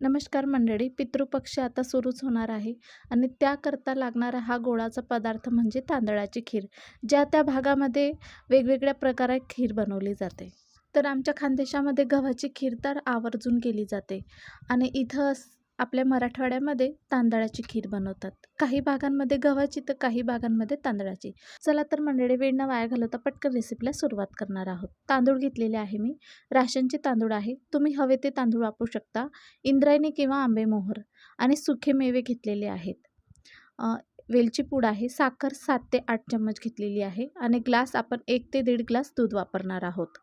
नमस्कार मंडळी पितृपक्ष आता सुरूच होणार आहे आणि त्याकरता लागणारा हा गोळाचा पदार्थ म्हणजे तांदळाची खीर ज्या त्या भागामध्ये वेगवेगळ्या प्रकारे खीर बनवली जाते. तर आमच्या खानदेशामध्ये गव्हाची खीर तर आवर्जून केली जाते आणि इथं आपल्या मराठवाड्यामध्ये तांदळाची खीर बनवतात. काही भागांमध्ये गव्हाची तर काही भागांमध्ये तांदळाची. चला तर मंडळी वेळ न वाया घालवता पटकन रेसिपीला सुरुवात करणार आहोत. तांदूळ घेतलेले आहे मी. राशनचे तांदूळ आहे. तुम्ही हवे ते तांदूळ वापरू शकता. इंद्रायणी किंवा आंबेमोहर आणि सुखे मेवे घेतलेले आहेत. वेलची पूड आहे. साखर सात ते आठ चम्मच घेतलेली आहे आणि ग्लास आपण एक ते दीड ग्लास दूध वापरणार आहोत.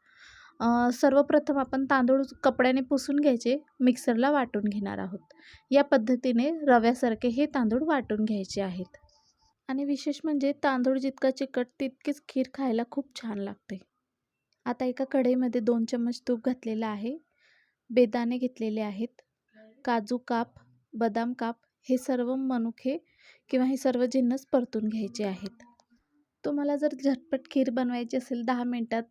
सर्वप्रथम आपण तांदूळ कपड्याने पुसून घ्यायचे मिक्सरला वाटून घेणार आहोत. या पद्धतीने रव्यासारखे हे तांदूळ वाटून घ्यायचे आहेत. आणि विशेष म्हणजे तांदूळ जितका चिकट तितकीच खीर खायला खूप छान लागते. आता एका कढईमध्ये दोन चम्मच तूप घातलेलं आहे. बेदाणे घेतलेले आहेत. काजू काप बदाम काप हे सर्व मनुखे किंवा हे सर्व जिन्नस परतून घ्यायचे आहेत. तुम्हाला जर झटपट खीर बनवायची असेल दहा मिनटात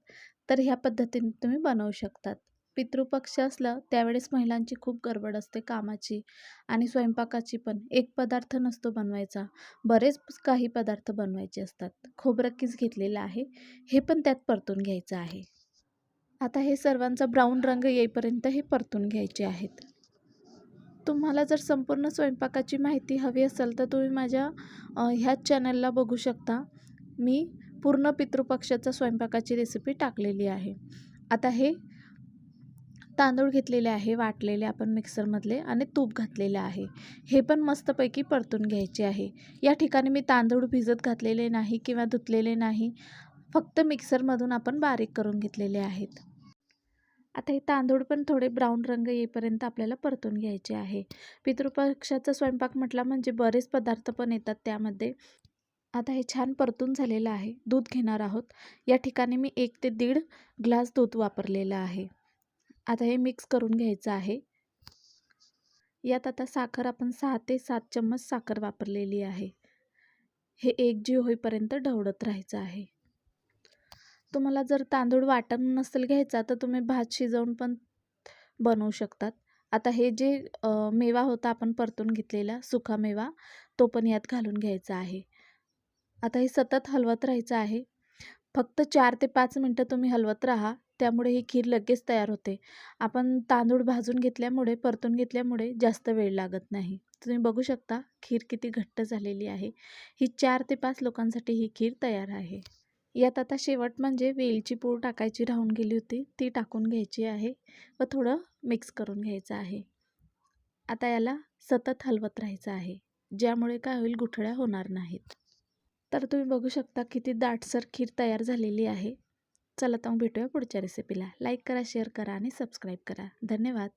तर ह्या पद्धतीने तुम्ही बनवू शकतात. पितृपक्ष असलं त्यावेळेस महिलांची खूप गडबड असते कामाची आणि स्वयंपाकाची पण. एक पदार्थ नसतो बनवायचा. बरेच काही पदार्थ बनवायचे असतात. खोबरं कीस घेतलेलं आहे. हे पण त्यात परतून घ्यायचं आहे. आता हे सर्वांचा ब्राऊन रंग येईपर्यंत हे परतून घ्यायचे आहेत. तुम्हाला जर संपूर्ण स्वयंपाकाची माहिती हवी असेल तर तुम्ही माझ्या ह्याच चॅनलला बघू शकता. मी पूर्ण पितृपक्षाचा स्वयंपाकाची रेसिपी टाकलेली आहे. आता हे तांदूळ घेतलेले आहे वाटलेले आपण मिक्सरमधले आणि तूप घातलेले आहे. हे पण मस्तपैकी परतून घ्यायचे आहे. या ठिकाणी मी तांदूळ भिजत घातलेले नाही किंवा धुतलेले नाही फक्त मिक्सरमधून आपण बारीक करून घेतलेले आहेत. आता हे तांदूळ पण थोडे ब्राऊन रंग येईपर्यंत आपल्याला परतून घ्यायचे आहे. पितृपक्षाचा स्वयंपाक म्हटला म्हणजे बरेच पदार्थ पण येतात त्यामध्ये. आता हे छान परतून झालेलं आहे. दूध घेणार आहोत. या ठिकाणी मी एक ते दीड ग्लास दूध वापरलेलं आहे. आता हे मिक्स करून घ्यायचं आहे. यात आता साखर आपण सहा ते सात चम्मच साखर वापरलेली आहे. हे एक जीव होईपर्यंत ढवळत राहायचं आहे. तुम्हाला जर तांदूळ वाटण नसेल घ्यायचा तर तुम्ही भात शिजवून पण बनवू शकतात. आता हे जे मेवा होता आपण परतून घेतलेला सुका मेवा तो पण यात घालून घ्यायचा आहे. आता हे सतत हलवत राहायचं आहे. फक्त चार ते पाच मिनटं तुम्ही हलवत राहा त्यामुळे ही खीर लगेच तयार होते. आपण तांदूळ भाजून घेतल्यामुळे परतून घेतल्यामुळे जास्त वेळ लागत नाही. तुम्ही बघू शकता खीर किती घट्ट झालेली आहे. ही चार ते पाच लोकांसाठी ही खीर तयार आहे. यात आता शेवट म्हणजे वेलची पूड टाकायची राहून गेली होती ती टाकून घ्यायची आहे व थोडं मिक्स करून घ्यायचं आहे. आता याला सतत हलवत राहायचं आहे ज्यामुळे काय होईल गुठळ्या होणार नाहीत. तर तुम्ही बघू शकता किती दाटसर खीर तयार झालेली आहे. चला तर मग भेटूया पुढच्या रेसिपीला लाईक करा शेअर करा आणि सबस्क्राईब करा. धन्यवाद.